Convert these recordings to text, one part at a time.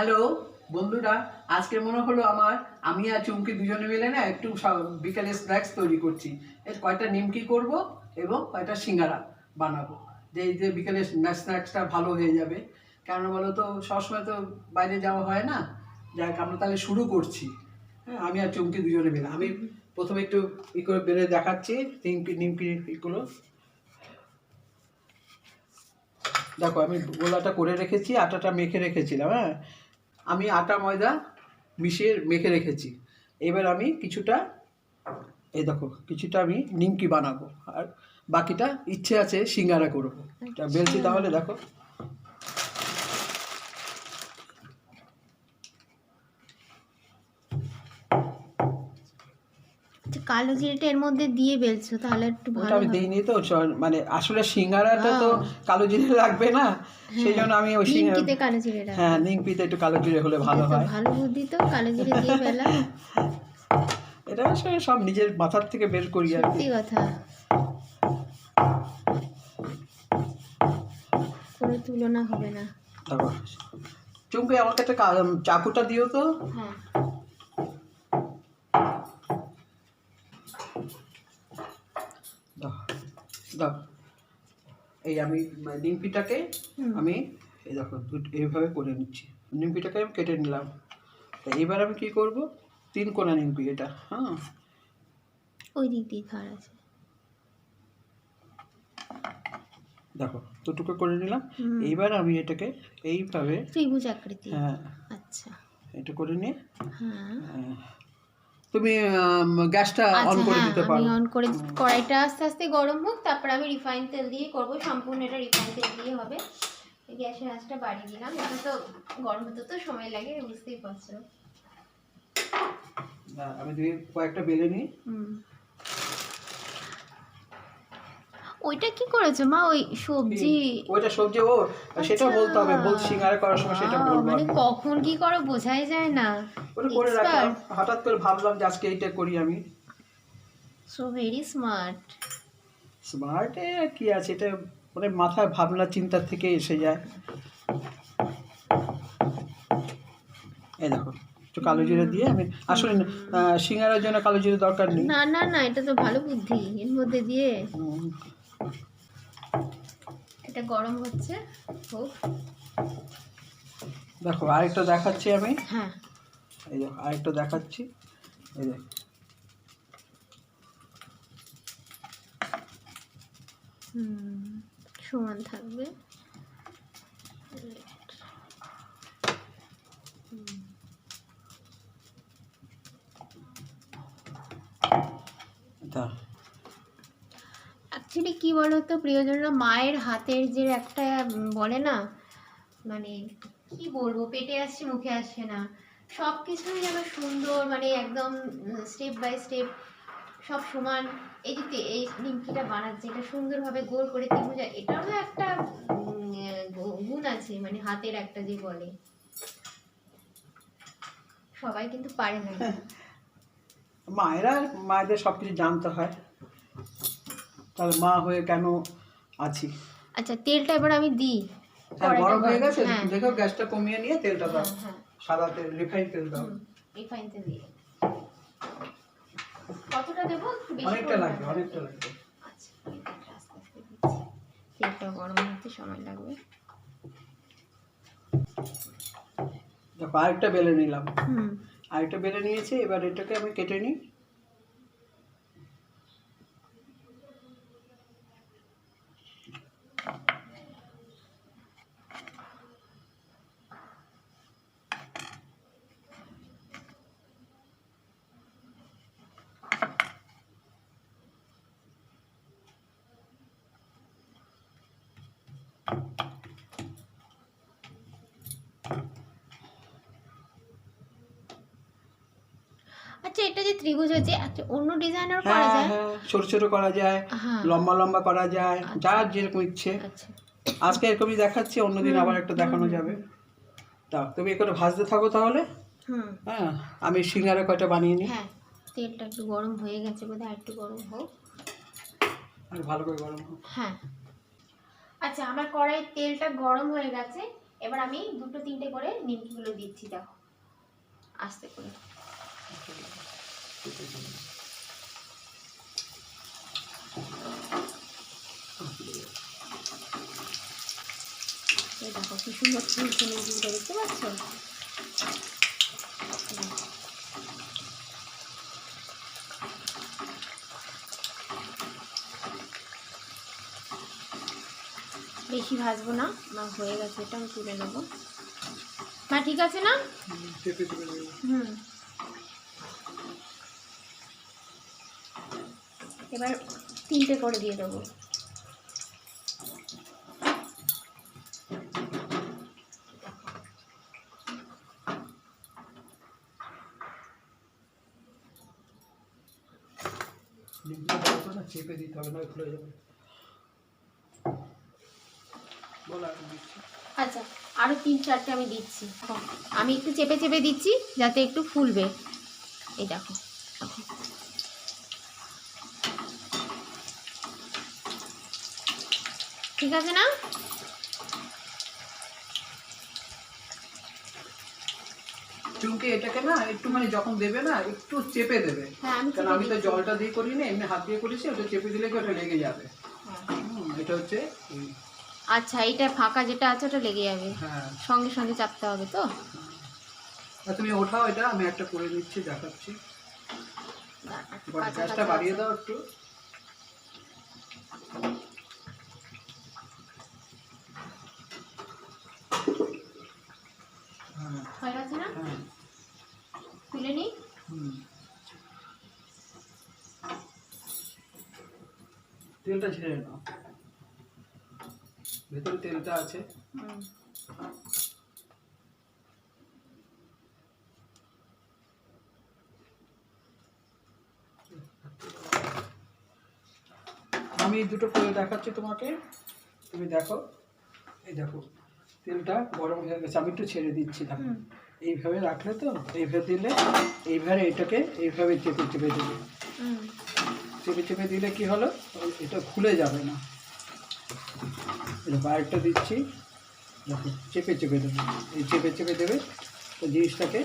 Hello, বন্ধুরা, আজকে মনে হলো আমার, আমি আর চুমকি দুজনে মিলে না একটু বিকালে স্ন্যাক্স তৈরি করছি। এর কয়টা নিমকি করব এবং কয়টা সিঙ্গারা বানাবো। যে যে বিকালে স্ন্যাক্সটা ভালো হয়ে যাবে। কেন বলো তো, সবসময় তো বাইরে যাওয়া হয় না। যাক, আমরা তাহলে শুরু করছি। হ্যাঁ আমি আর চুমকি দুজনে মিলে। আমি প্রথমে একটু ই করে বেড়ে দেখাচ্ছি নিমকি নিমকি ইগুলো দেখো, আমি গোলাটা করে রেখেছি, আটাটা মেখে রেখেছিলাম হ্যাঁ। আমি আটা ময়দা মিশিয়ে মেখে রেখেছি। এবার আমি কিছুটা এই দেখো কিছুটা আমি নিমকি বানাবো। আর বাকিটা ইচ্ছে আছে সিঙ্গারা করব। তা বেলছি তাহলে দেখো। কালো জিরেটা এর মধ্যে দিয়ে বেলছো তাহলে একটু ওটা ভালো আমি হবে। দিইনি তো চ- মানে আসলে সিঙ্গারাটা তো কালো জিরে লাগবে না সেই জন্য আমি ওই সিঙ্গারা নিমকিতে কালো জিরেটা হ্যাঁ নিমকিতে একটু কালো জিরে হলে ভালো হয়। ভালো বুদ্ধি তো কালো জিরে দিয়ে বেলা। এটা আসলে সব নিজের মাথার থেকে বের করি আর কি। সত্যি কথা। কোনো তুলনা হবে না। তারপর চুমকি আমাকে একটা কা- চাকুটা দিও তো। হ্যাঁ দাও দাও এই আমি নিমপিটাকে হুম। আমি এই দেখো এইভাবে করে নিচ্ছি। নিমপিটাকে আমি কেটে নিলাম। তা এবার আমি কি করব? তিন কোনা নিমপি এটা হ্যাঁ? ওই দিক দিয়ে খাওয়ার আছে। দেখো দুটুকু করে নিলাম। এইবার আমি এটাকে এইভাবে ত্রিভুজ আকৃতি। হ্যাঁ। আচ্ছা। এটা করে নিয়ে হ্যাঁ। আহ, তুমি গ্যাসটা অন আচ্ছা করে দিতে দিতে আমি পারো। অন করে কড়াইটা আস্তে আস্তে গরম হোক তারপর আমি রিফাইন তেল দিয়ে করব। সম্পূর্ণ এটা রিফাইন তেল দিয়ে হবে। গ্যাসের আঁচটা বাড়িয়ে দিলাম। এটা তো গরম হতে তো সময় লাগে বুঝতেই পারছ। না, আমি দুই কয়েকটা বেলে নিই। হুম। ওইটা কি করেছ মা? ওই সবজি? ওইটা সবজি ও সেটা আচ্ছা। বলতে হবে বল সিঙ্গারা করার সময় সেটা বলব মানে। কখন কি করো বোঝাই যায় না। ওটা করে রাখলাম। হঠাৎ করে ভাবলাম যে আজকে এইটা করি আমি। সো ভেরি স্মার্ট স্মার্টে কি আছে এটা মানে মাথায় ভাবনা চিন্তা থেকে এসে যায়। এই দেখো একটু কালো জিরে দিয়ে আমি আসলে সিঙ্গারার জন্য কালো জিরে দরকার নেই। না না না এটা তো ভালো বুদ্ধি এর মধ্যে দিয়ে। এটা গরম হচ্ছে হোক। দেখো আরেকটা দেখাচ্ছি আমি। হ্যাঁ। এই দেখো আরেকটা দেখাচ্ছি। এই দেখো। হুম সমান থাকবে। তা কি বলতো? প্রিয়জনরা মায়ের হাতের যে একটা বলে না? মানে কি বলব? পেটে আসছে, মুখে আসছে না। সব কিছুই যেন সুন্দর মানে একদম স্টেপ বাই স্টেপ সব সমান। এই যে এই নিমকিটা বানাচ্ছে, এটা সুন্দরভাবে গোল করে ত্রিভুজা, এটারও একটা গুণ আছে মানে হাতের একটা যে বলে। সবাই কিন্তু পারে না। মায়েরা, মায়েদের সব কিছু জানতে হয়। তাহলে মা হয়ে কেন আছি? আচ্ছা তেলটা এবার আমি দিই। হ্যাঁ গরম হয়ে গেছে হ্যাঁ। দেখো গ্যাসটা কমিয়ে নিয়ে তেলটা দাও। হ্যাঁ সাদা তেল রিফাইন তেল দাও। রিফাইন তেল দিয়ে। কতটা দেবো? অনেকটা লাগবে অনেকটা লাগবে। আচ্ছা তেলটা গরম হতে সময় লাগবে। দেখো আরেকটা বেলে নিলাম। হুম। আরেকটা বেলে নিয়েছি এবার এটাকে আমি কেটে নিই আচ্ছা এটা যে ত্রিভুজ হচ্ছে অন্য ডিজাইনার হ্যাঁ করা যায়? হ্যাঁ ছোট ছোট করা যায় হ্যাঁ লম্বা লম্বা করা যায় যার যেরকম ইচ্ছে। আচ্ছা। আজকে এরকমই দেখাচ্ছি অন্যদিন আবার একটা দেখানো যাবে। তা তুমি এ করে ভাজতে থাকো তাহলে। হ্যাঁ আমি সিঙ্গারা কয়টা বানিয়ে নিই? হ্যাঁ তেলটা একটু গরম হয়ে গেছে বোধহয় একটু গরম হোক। আর ভালো করে গরম হোক। হ্যাঁ। আচ্ছা আমার কড়াই তেলটা গরম হয়ে গেছে এবার আমি দুটো তিনটে করে নিমকিগুলো দিচ্ছি দেখো। আস্তে করে। এই দেখো কি সুন্দর নিমকিগুলো দেখতে পাচ্ছ? বেশি ভাজবো না আমার হয়ে গেছে এটা আমি তুলে নেব। মা ঠিক আছে না? হুম। এবার তিনটে করে দিয়ে দেবো। চেপে দিতে হবে না খুলে যাবে। আচ্ছা আরও তিন চারটে আমি দিচ্ছি। আমি একটু চেপে চেপে দিচ্ছি যাতে একটু ফুলবে। এই দেখো। ঠিক আছে না? চুমকে এটাকে না একটু মানে যখন দেবে না একটু চেপে দেবে। হ্যাঁ আমি কারণ আমি তো জলটা দিয়ে করি না এমনি হাত দিয়ে করেছি ওটা চেপে দিলে কি ওটা লেগে যাবে। এটা হচ্ছে আচ্ছা এইটা ফাঁকা যেটা আছে ওটা লেগে যাবে। হ্যাঁ। সঙ্গে সঙ্গে চাপতে হবে তো? তুমি ওঠাও এটা আমি একটা করে দিচ্ছি দেখাচ্ছি। গ্যাসটা বাড়িয়ে দাও একটু। হ্যাঁ গেছে না? তুলে নিই। হুম। তেলটা ছেড়ে নাও। ভেতরে তেলটা আছে। আমি দুটো করে দেখাচ্ছি তোমাকে। তুমি দেখো। এই দেখো। তেলটা গরম হয়ে গেছে আমি একটু ছেড়ে দিচ্ছি দেখো। এইভাবে রাখলে তো এইভাবে দিলে এইভাবে এটাকে এইভাবে চেপে চেপে দেবে চেপে চেপে দিলে কি হলো? এটা খুলে যাবে না। এটা বাইরটা দিচ্ছি দেখো চেপে চেপে দেবে। এই চেপে চেপে দেবে তো জিনিসটাকে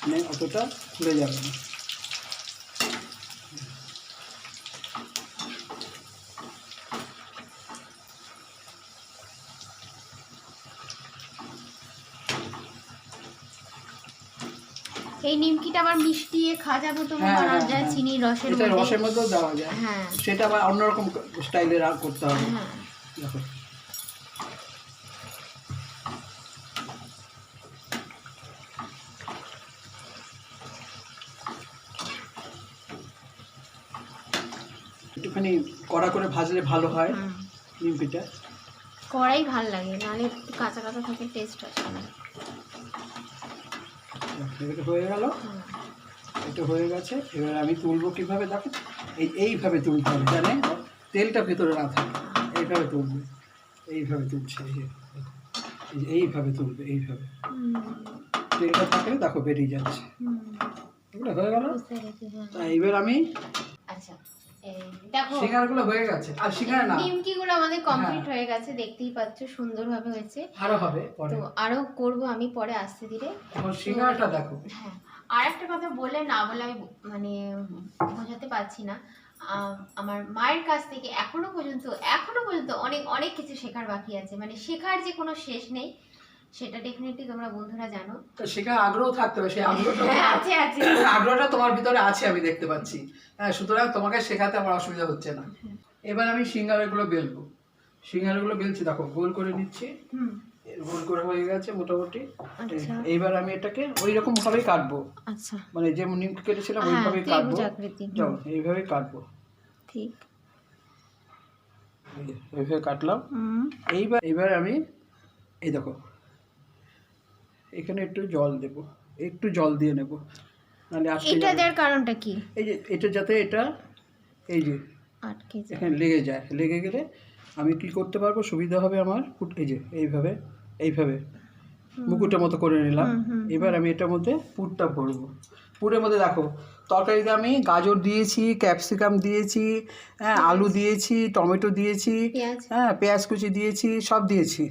মানে অতটা খুলে যাবে না। নিমকিটা আবার মিষ্টিয়ে খাজা মতো হ্যাঁ, বানানো হ্যাঁ, যায় হ্যাঁ। চিনির রসের রসের মধ্যে। মধ্যেও দেওয়া যায়। হ্যাঁ। সেটা আবার অন্যরকম করতে হবে। হ্যাঁ। দেখো। একটুখানি কড়া করে ভাজলে ভালো হয় হুম। নিমকিটা। কড়াই ভালো লাগে নাহলে কাঁচা কাঁচা থাকে টেস্ট আসে না। এটা হয়ে গেল। এটা হয়ে গেছে। এবার আমি তুলবো কীভাবে? দেখো এই এইভাবে তুলতে হবে জানে? তেলটা ভেতরে না থাকে। এইভাবে তুলবে। এইভাবে তুলছে এই এইভাবে তুলবে এইভাবে। তেলটা থাকলে দেখো বেরিয়ে যাচ্ছে। এগুলো হয়ে গেল। হ্যাঁ। এবার আমি দেখো হয়ে গেছে। আর সিঙ্গারা না। নিমকিগুলো আমাদের কমপ্লিট হ্যাঁ। গেছে দেখতেই পাচ্ছ সুন্দরভাবে হয়েছে। আরও হবে পরে। তো আরও করব আমি পরে আস্তে ধীরে। এখন সিঙ্গারাটা দেখো। হ্যাঁ। আর একটা কথা বলে না বলে আমি মানে বোঝাতে পারছি না। আম, আমার মায়ের কাছ থেকে এখনও পর্যন্ত এখনও পর্যন্ত অনেক অনেক কিছু শেখার বাকি আছে। মানে শেখার যে কোনো শেষ নেই। সেটা ডেফিনেটলি তোমরা বন্ধুরা জানো। তো শেখার আগ্রহ থাকতে হবে সেই আগ্রহটা তোমার- আছে আছে। আগ্রহটা তোমার ভিতরে আছে আমি দেখতে পাচ্ছি। হ্যাঁ সুতরাং তোমাকে শেখাতে আমার অসুবিধা হচ্ছে না। এবার আমি সিঙ্গারাগুলো বেলবো। সিঙ্গারাগুলো বেলছি দেখো গোল করে নিচ্ছি। হুম। গোল করে হয়ে গেছে মোটামুটি। আচ্ছা। এইবার আমি এটাকে ওই রকম ভাবেই কাটবো। আচ্ছা। মানে যে নিমকি কেটেছিলাম হ্যাঁ ওইভাবেই কাটবো। যাও এইভাবেই কাটবো। ঠিক। এইভাবে কাটলাম। হুম। এইবার এইবার আমি এই দেখো এখানে একটু জল দেব একটু জল দিয়ে নেব। নাহলে আটকে এটা দেওয়ার কারণটা কি? এই যে এটা যাতে এটা এই যে আটকে যায় এখানে লেগে যায়। লেগে গেলে আমি কি করতে পারব? সুবিধা হবে আমার ফুট এই যে এইভাবে এইভাবে। মুকুটের মতো করে নিলাম। এবার আমি এটার মধ্যে পুরটা ভরবো। পুরের মধ্যে দেখো তরকারিতে আমি গাজর দিয়েছি ক্যাপসিকাম দিয়েছি হ্যাঁ আলু দিয়েছি টমেটো দিয়েছি হ্যাঁ পেঁয়াজ কুচি দিয়েছি সব দিয়েছি।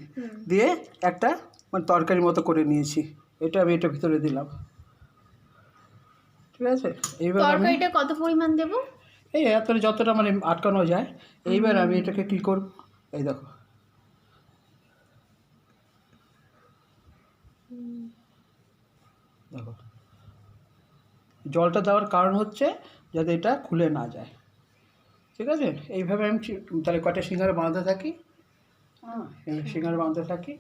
দিয়ে একটা মানে তরকারি মতো করে নিয়েছি। এটা আমি এটা ভিতরে দিলাম। ঠিক আছে? এইবার আমি তরকারিটা কত পরিমাণ দেব? এই এত যতটা মানে আটকানো যায় এইবার আমি এটাকে কি করব? এই দেখো। দেখো। জলটা দেওয়ার কারণ হচ্ছে যাতে এটা খুলে না যায়। ঠিক আছে? এইভাবে আমি তাহলে কটা সিঙ্গারা বাঁধতে থাকি? হ্যাঁ সিঙ্গারা বাঁধতে থাকি।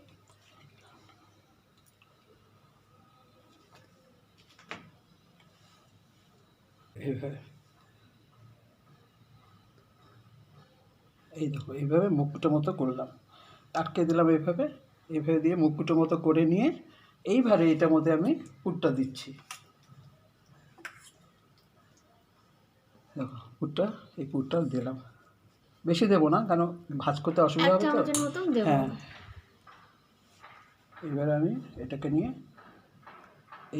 এইভাবে এই দেখো এইভাবে মুকুটের মতো করলাম। আটকে দিলাম এইভাবে এইভাবে দিয়ে মুকুটের মতো করে নিয়ে এইবারে এটার মধ্যে আমি পুরটা দিচ্ছি। দেখো পুরটা এই পুরটা দিলাম। বেশি দেবো না কেন ভাজ করতে অসুবিধা হবে তো? হ্যাঁ। এবার আমি এটাকে নিয়ে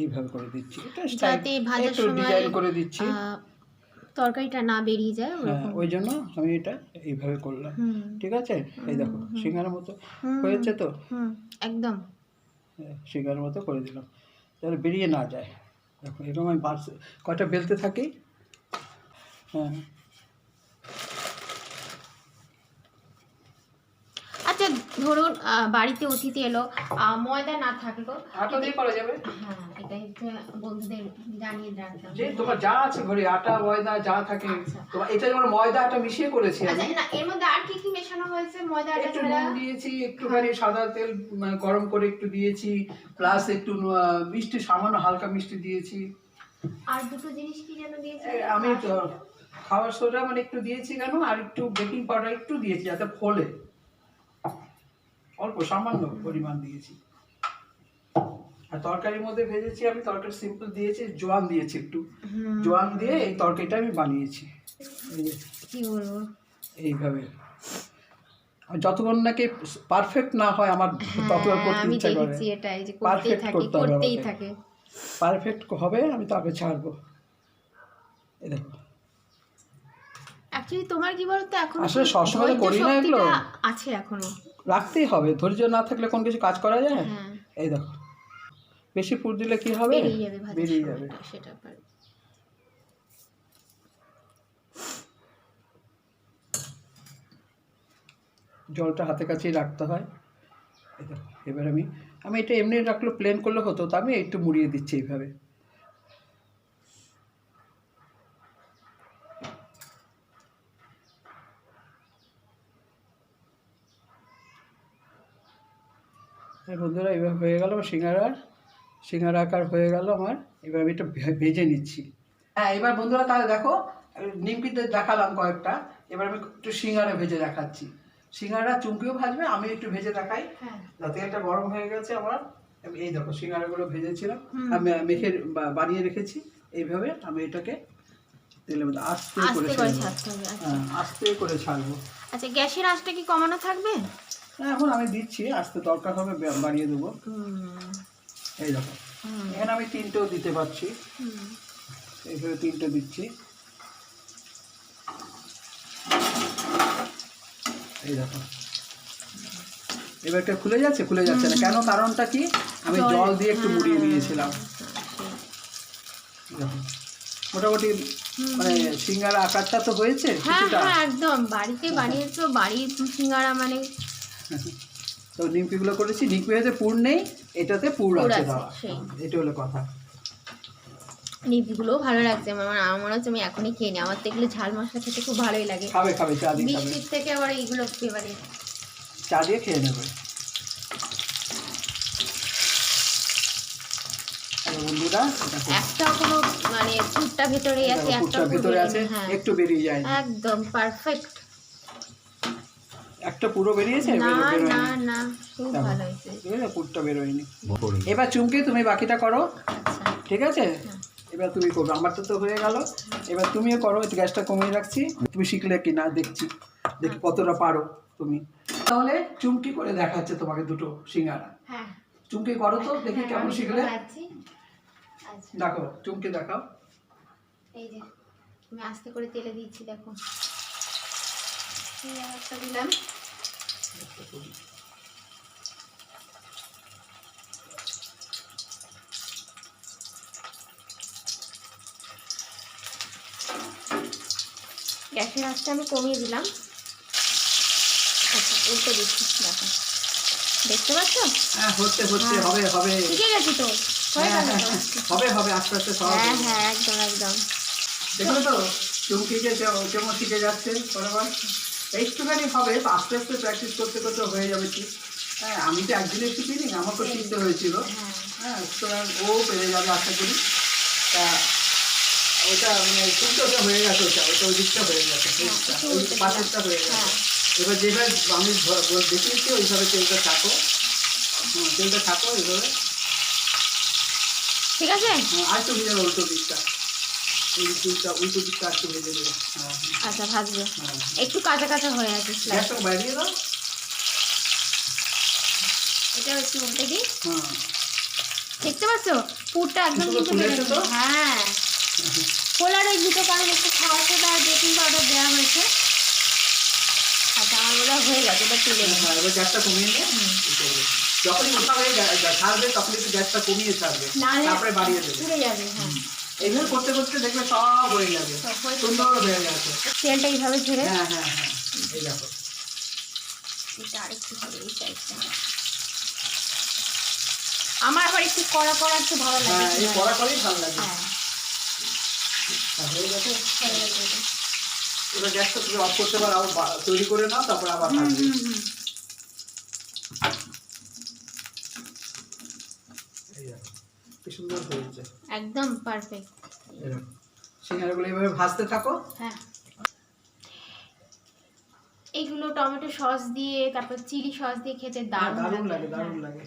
এইভাবে করে দিচ্ছি। এটা যাতে ভাজার সময় ডিজাইন করে দিচ্ছি। তরকারিটা না বেরিয়ে যায় হ্যাঁ ওই জন্য আমি এটা এইভাবে করলাম। ঠিক আছে? এই দেখো সিঙ্গার মতো। হয়েছে তো? একদম। হ্যাঁ, সিঙ্গার মতো করে দিলাম। তাহলে বেরিয়ে না যায়। দেখো এরকম আমি কয়টা বেলতে থাকি? হ্যাঁ আচ্ছা ধরুন বাড়িতে অতিথি এলো ময়দা না থাকল আটা দিয়ে করা যাবে? হ্যাঁ এটাই বন্ধুদের জানিয়ে যে তোমার যা আছে ঘরে আটা ময়দা যা থাকে আচ্ছা। তোমার এটা যেমন ময়দা আটা মিশিয়ে করেছি আমি। আচ্ছা না এর মধ্যে আর কি কি মেশানো হয়েছে ময়দা আটা একটু নুন দিয়েছি একটুখানি সাদা তেল গরম করে একটু দিয়েছি প্লাস একটু মিষ্টি সামান্য হালকা মিষ্টি দিয়েছি। আর দুটো জিনিস কি যেন দিয়েছে? আমি তো খাবার সোডা মানে একটু দিয়েছি কেন আর একটু বেকিং পাউডার একটু দিয়েছি যাতে ফোলে। অল্প সামান্য পরিমাণ দিয়েছি। আর তরকারির মধ্যে ভেজেছি আমি তরকারি সিম্পল দিয়েছি জোয়ান দিয়েছি একটু। জোয়ান দিয়ে এই তরকারিটা আমি বানিয়েছি। কি বলব? এইভাবে। যতক্ষণ নাকি পারফেক্ট না হয় আমার ততক্ষণ হ্যাঁ, করতে ইচ্ছা করে। করতে হবে করতেই থাকে। পারফেক্ট হবে আমি তারপরে ছাড়বো। এই দেখো। অ্যাকচুয়ালি তোমার কি বলতো এখন আসলে সবসময় করি না এগুলো। আছে এখনও? রাখতেই হবে। ধৈর্য না থাকলে কোন কিছু কাজ করা যায়? হ্যাঁ। এই দেখো। বেশি পুর দিলে কি হবে? বেরিয়ে যাবে সেটা জলটা হাতে কাছেই রাখতে হয়। এবার আমি আমি এটা এমনি রাখলে প্লেন করলে হতো তো আমি একটু মুড়িয়ে দিচ্ছি এইভাবে। বন্ধুরা এবার হয়ে গেল আমার সিঙ্গারা সিঙ্গারা আকার হয়ে গেল আমার। এবার আমি এটা ভে- ভেজে নিচ্ছি। হ্যাঁ এবার বন্ধুরা তাহলে দেখো নিমকিতে দেখালাম কয়েকটা। এবার আমি একটু সিঙ্গারা ভেজে দেখাচ্ছি। সিঙ্গারা চুমকিও ভাজবে আমি একটু ভেজে দেখাই। হ্যাঁ। তেলটা গরম হয়ে গেছে আমার। আমি এই দেখো সিঙ্গারাগুলো ভেজেছিলাম। আমি মেখে বানিয়ে রেখেছি। এইভাবে আমি এটাকে তেলের মধ্যে আস্তে করে আচ্ছা। হ্যাঁ আস্তে করে ছাড়বো। আচ্ছা গ্যাসের আঁচটা কি কমানো থাকবে? হ্যাঁ, এখন আমি দিচ্ছি আস্তে দরকার হবে বাড়িয়ে দেবো। এই দেখো এখানে আমি তিনটেও দিতে পারছি। এইভাবে তিনটে দিচ্ছি। এই দেখো। এবার এটা খুলে যাচ্ছে? খুলে যাচ্ছে না। কেন? কারণটা কি? আমি জল- দিয়ে একটু মুড়িয়ে হ্যাঁ, দিয়েছিলাম মোটামুটি মানে সিঙ্গারা আকারটা তো হয়েছে হ্যাঁ হ্যাঁ একদম। বাড়িতে বানিয়েছো বাড়ির সিঙ্গারা মানে তো নিমকিগুলো করেছি নিমকি হয়েছে পুর নেই এটাতে পুর আছে এটা হলো কথা। ভালো লাগছে আমার আমার মনে হচ্ছে আমি এখনই খেয়ে নিই আমার তো এগুলো ঝাল মশলা খেতে খুব ভালোই লাগে। খাবে খাবে চা দিয়ে বৃষ্টির থেকে আবার এইগুলো চা দিয়ে খেয়ে নেবে। বন্ধুরা এটা কোনো মানে ভেতরেই আছে একটা ভেতরে আছে একটু বেরিয়ে যায়। একদম পারফেক্ট একটা পুরো বেরিয়েছে? না না না খুব ভালো হয়েছে। ঠিক আছে পুরটা বেরোয়নি। এবার চুমকি তুমি বাকিটা করো। আচ্ছা। ঠিক আছে? এবার তুমি করবে। আমার তো তো হয়ে গেল। এবার তুমিও করো গ্যাসটা কমিয়ে রাখছি। তুমি শিখলে কি না? দেখছি। দেখি কতটা পারো তুমি। তাহলে চুমকি করে দেখাচ্ছে তোমাকে দুটো সিঙ্গারা। হ্যাঁ। চুমকি করো তো দেখি হ্যাঁ, কেমন শিখলে। আচ্ছা। দেখো চুমকি দেখাও। এই যে আমি আস্তে করে তেলে দিচ্ছি দেখো। এই আর একটা দিলাম গ্যাসের আঁচটা আমি কমিয়ে দিলাম। আচ্ছা উল্টো দিচ্ছি দেখো। দেখতে পাচ্ছ? হ্যাঁ হচ্ছে হচ্ছে হ্যাঁ। হবে হবে। শিখে গেছি তো? হয়ে হ্যাঁ, গেল হ্যাঁ, হবে হবে আস্তে আস্তে সব হ্যাঁ হ্যাঁ একদম একদম। দেখলে তো চুমকিকে যে- কেমন শিখে যাচ্ছে পরেবার একটুখানি হবে আস্তে আস্তে প্র্যাকটিস করতে করতে হয়ে যাবে ঠিক। হ্যাঁ আমি তো একদিনে শিখিনি আমাকে শিখতে হয়েছিল। হ্যাঁ। হ্যাঁ সুতরাং ও পেরে যাবে আশা করি। তা ওটা মানে শুনতে হয়ে গেছে ওটা ওটা ওই দিকটা হয়ে গেছে হ্যাঁ, ওই পাশেরটা হয়ে গেছে। হ্যাঁ। এবার যেভাবে আমি বল- দেখিয়েছি ওইভাবে তেলটা থাকো। তেলটা থাকো এইভাবে ঠিক আছে? আর একটু ভেজে উল্টো দিকটা। উল্টো উল্টো দিকটা একটু ভেজে দেবো। হ্যাঁ আচ্ছা ভাজবে। হ্যাঁ। একটু কাঁচা কাঁচা হয়ে আছে গ্যাসটা বাড়িয়ে দাও। এটা একটু উল্টে দিই। হ্যাঁ। দেখতে পাচ্ছ? পুরটা একদম কিন্তু বেড়ে হ্যাঁ। পোলার ওই দুটো কারণ একটু খাওয়া সোডা আর বেকিং পাউডার দেওয়া হয়েছে। আচ্ছা আমার বোধহয় হয়ে গেছে এটা তুলে হ্যাঁ এবার গ্যাসটা কমিয়ে নিয়ে করবে। যখনই গ্যা- গ্যা- ছাড়বে তখন একটু গ্যাসটা কমিয়ে ছাড়বে। তারপরে বাড়িয়ে দেবে। পুড়ে যাবে হ্যাঁ। এইভাবে করতে করতে দেখবে সব হয়ে যাবে। সুন্দর হয়ে গেছে। তেলটা এইভাবে ঝেড়ে? হ্যাঁ হ্যাঁ হ্যাঁ এই দেখো। এটা আরেকটু হবে এই সাইডটা আমার আবার একটু কড়া কড়া একটু ভালো লাগে। হ্যাঁ এই কড়া করেই ভালো লাগে। হ্যাঁ। গেছে। এবার গ্যাসটা তুমি অফ করতে পারো আবার তৈরি করে নাও তারপর আবার হুম ভাজবে হুম হুম এই দেখো কি সুন্দর হয়েছে একদম পারফেক্ট সিঙ্গারাগুলো এইভাবে ভাজতে থাকো। হ্যাঁ। এইগুলো টমেটো সস দিয়ে তারপর চিলি সস দিয়ে খেতে দারুণ দারুণ লাগে। হ্যাঁ। দারুণ লাগে।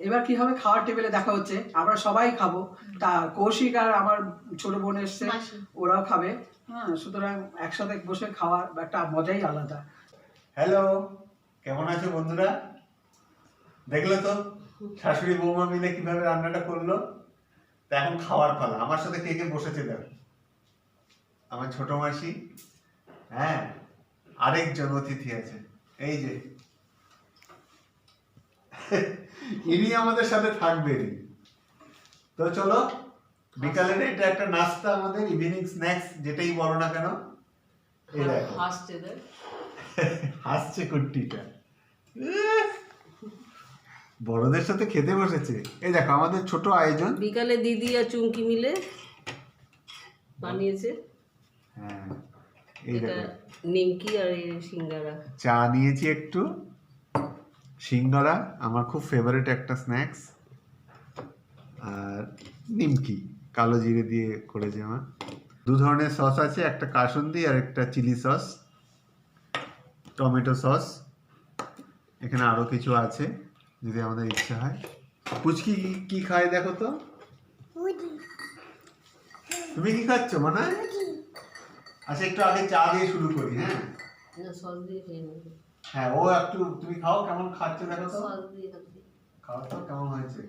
এবার কি হবে? খাওয়ার টেবিলে দেখা হচ্ছে। আমরা সবাই খাব। তা কৌশিক আর আমার ছোট বোন এসছে ওরাও খাবে। হ্যাঁ। সুতরাং একসাথে বসে খাওয়ার একটা মজাই আলাদা। হ্যালো কেমন আছো বন্ধুরা? দেখলে তো? শাশুড়ি বৌমা মিলে কীভাবে রান্নাটা করল তা এখন খাওয়ার পালা। আমার সাথে কে কে বসেছে দেখো আমার ছোট মাসি হ্যাঁ আরেকজন অতিথি আছে। এই যে। ইনি আমাদের সাথে থাকবেন তো চলো বিকালের এটা একটা নাস্তা আমাদের ইভিনিং স্ন্যাক্স যেটাই বলো না কেন। হাসছে কুট্টিটা। বড়দের সাথে খেতে বসেছে। এই দেখো আমাদের ছোট আয়োজন। বিকালে দিদি আর চুমকি মিলে বানিয়েছে। হ্যাঁ এই দেখো। নিমকি আর এই সিঙ্গারা। চা নিয়েছি একটু। সিঙ্গারা আমার খুব ফেভারিট একটা স্ন্যাক্স আর নিমকি কালো জিরে দিয়ে করেছে আমার। দু ধরনের সস আছে একটা কাসুন্দি আর একটা চিলি সস টমেটো সস এখানে আরও কিছু আছে। যদি আমাদের ইচ্ছা হয়। পুচকি কি- কি খায় দেখো তো? তুমি কি খাচ্ছ মানে? আচ্ছা একটু আগে চা দিয়ে শুরু করি হ্যাঁ? হ্যাঁ ও একটু তুমি খাও কেমন খাচ্ছে দেখো তো? খাও তো কেমন হয়েছে?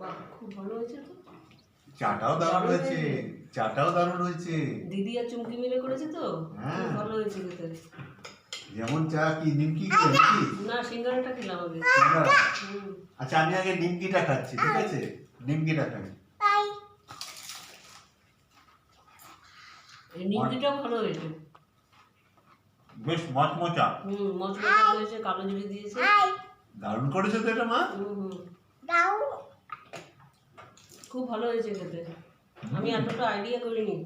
বাহ খুব ভালো হয়েছে তো? চাটাও দারুণ হয়েছে চাটাও দারুণ হয়েছে। দিদি আর চুমকি মিলে করেছে তো? হ্যাঁ। ভালো হয়েছে যেমন চা কি নিমকি খেলে না সিঙ্গারাটা খেলাম আগে আচ্ছা আমি আগে নিমকিটা খাচ্ছি ঠিক আছে? নিমকিটা খাই। এই ভালো হয়েছে। বেশ মচমচা। হুম মশলা হয়েছে কালো জিরে দিয়েছে। দারুণ করেছ তো এটা মা। খুব ভালো হয়েছে খেতে। আমি এতটা আইডিয়া করিনি।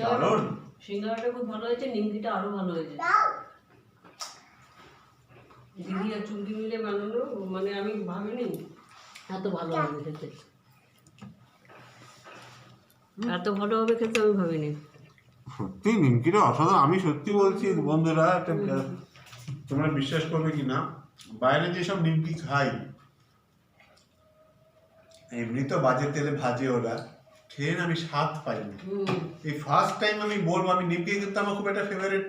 দারুণ। সিঙ্গারাটা খুব ভালো হয়েছে নিমকিটা আরও ভালো হয়েছে। দিদি আর চুমকি মিলে বানানো মানে আমি ভাবিনি এত ভালো হবে খেতে। এত ভালো হবে খেতে আমি ভাবিনি। সত্যি নিমকিটা অসাধারণ। আমি সত্যি বলছি বন্ধুরা একটা তোমরা বিশ্বাস করবে কি না বাইরে যেসব নিমকি খাই এমনি তো বাজে তেলে ভাজে ওরা খেয়ে আমি স্বাদ পাইনি। এই ফার্স্ট টাইম আমি বলব আমি নিমকি কিন্তু আমার খুব একটা ফেভারিট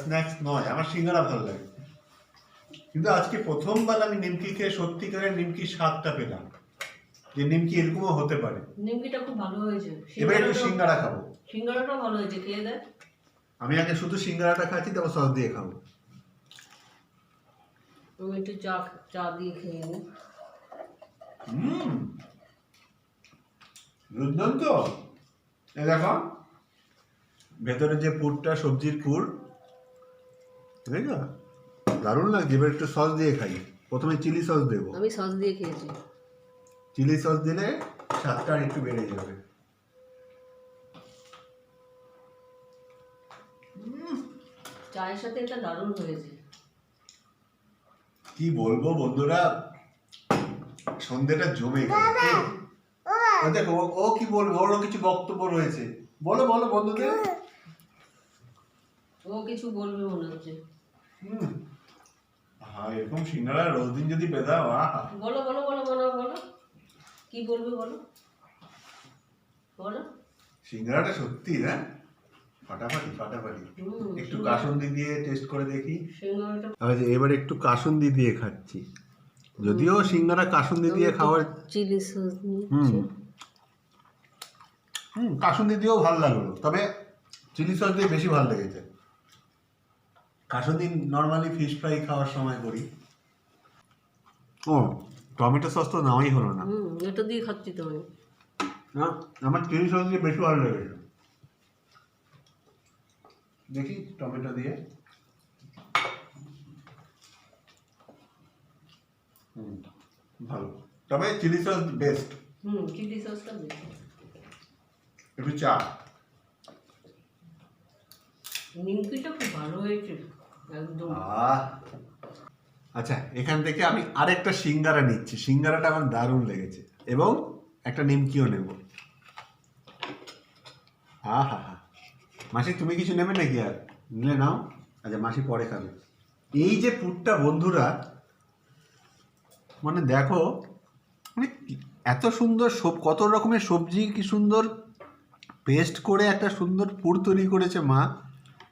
স্ন্যাক্স নয় আমার সিঙ্গারা ভালো লাগে। কিন্তু আজকে প্রথমবার আমি নিমকি খেয়ে সত্যিকারের নিমকির স্বাদটা পেলাম। যে নিমকি এরকমও হতে পারে। নিমকিটা খুব ভালো হয়েছে। এবার একটু সিঙ্গারা খাব। সিঙ্গারাটাও ভালো হয়েছে খেয়ে দেয় আমি আগে শুধু সিঙ্গারাটা খাচ্ছি তারপর সস দিয়ে খাব। আমি একটু চা চা দিয়ে খেয়ে নিই হুম। দুর্দান্ত এই দেখো। ভেতরে যে পুরটা সবজির পুর ঠিক আছে দারুণ লাগছে। এবার একটু সস দিয়ে খাই। প্রথমে চিলি সস দেবো। আমি সস দিয়ে খেয়েছি। চিলি সস দিলে স্বাদটা আর একটু বেড়ে যাবে। চায়ের সাথে এটা দারুণ হয়েছে। কি বলব বন্ধুরা? সন্ধ্যেটা জমে গেল। দেখো ও- কি বলব? ওরও কিছু বক্তব্য রয়েছে। বলো বলো বন্ধুদের। ও কিছু বলবে মনে হচ্ছে। হুম। হ্যাঁ এরকম সিঙ্গারা রোজ দিন যদি পেতাম আহা। বলো বলো বলো বলো বলো। কি বলবে বলো? বলো। সিঙ্গারাটা সত্যি না ফাটাফাটি ফাটাফাটি। হুম, একটু কাসুন্দি দিয়ে টেস্ট করে দেখি। আচ্ছা এবার একটু কাসুন্দি দিয়ে খাচ্ছি। যদিও সিঙ্গারা কাসুন্দি দিয়ে খাওয়ার চিলি সস হুম। হুম কাসুন্দি দিয়েও ভালো লাগল তবে চিলি সস দিয়ে বেশি ভালো লেগেছে। কাসুন্দি নর্মালি ফিশ ফ্রাই খাওয়ার সময় করি। ও টমেটো সস তো নেওয়াই হলো না। হুম এটা দিয়ে খাচ্ছি তো আমি। না আমার চিলি সস দিয়ে বেশি ভালো লেগেছে। দেখি টমেটো দিয়ে। হুম ভালো। তবে চিলি সস বেস্ট হুম চিলি সসটা বেশি একটু চা। নিমকিটা খুব ভালো হয়েছে একদম। আচ্ছা এখান থেকে আমি আরেকটা সিঙ্গারা নিচ্ছি। সিঙ্গারাটা আমার দারুণ লেগেছে। এবং একটা নিমকিও নেব। আহা হা। হা মাসি তুমি কিছু নেবে নাকি আর? নিলে নাও। আচ্ছা মাসি পরে খাবে। এই যে পুরটা বন্ধুরা মানে দেখো মানে এত সুন্দর সব কত রকমের সবজি কি সুন্দর পেস্ট করে একটা সুন্দর পুর তৈরি করেছে মা।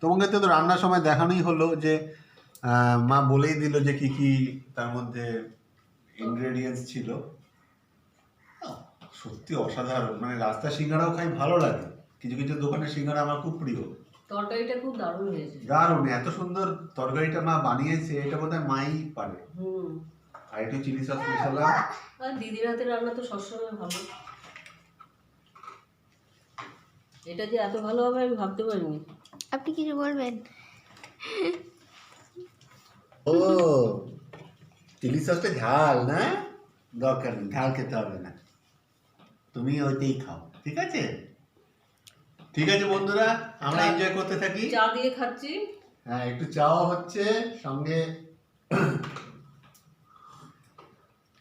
তোমাকে তো রান্নার সময় দেখানোই হলো যে মা বলেই দিল যে কি কি তার মধ্যে ইনগ্রেডিয়েন্টস ছিল। সত্যি অসাধারণ। মানে রাস্তা সিঙ্গারাও খাই ভালো লাগে। কিছু কিছু দোকানের সিঙ্গারা আমার খুব প্রিয়। তরকারিটা খুব দারুণ হয়েছে। দারুণ। এত সুন্দর তরকারিটা মা বানিয়েছে এটা বোধহয় মাই পারে। হুম। আর একটু চিলি সস মেশালাম। আর দিদির হাতে রান্না তো সবসময় ভালো। এটা যে এত ভালো হবে আমি ভাবতে পারিনি। আপনি কিছু বলবেন? ও চিলি সসটা ঝাল না? দরকার নেই ঝাল খেতে হবে না। তুমি ওইটাই খাও ঠিক আছে? ঠিক আছে বন্ধুরা আমরা এনজয় করতে থাকি। চা দিয়ে খাচ্ছি। হ্যাঁ একটু চাও হচ্ছে সঙ্গে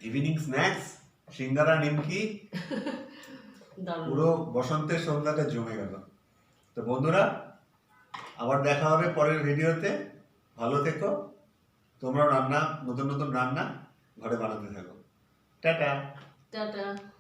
ইভিনিং স্ন্যাক্স সিঙ্গারা নিমকি। পুরো বসন্তের সন্ধ্যাটা জমে গেল। তো বন্ধুরা আবার দেখা হবে পরের ভিডিওতে। ভালো থেকো। তোমরা রান্না নতুন নতুন রান্না ঘরে বানাতে থাকো। Ta ta. Ta ta.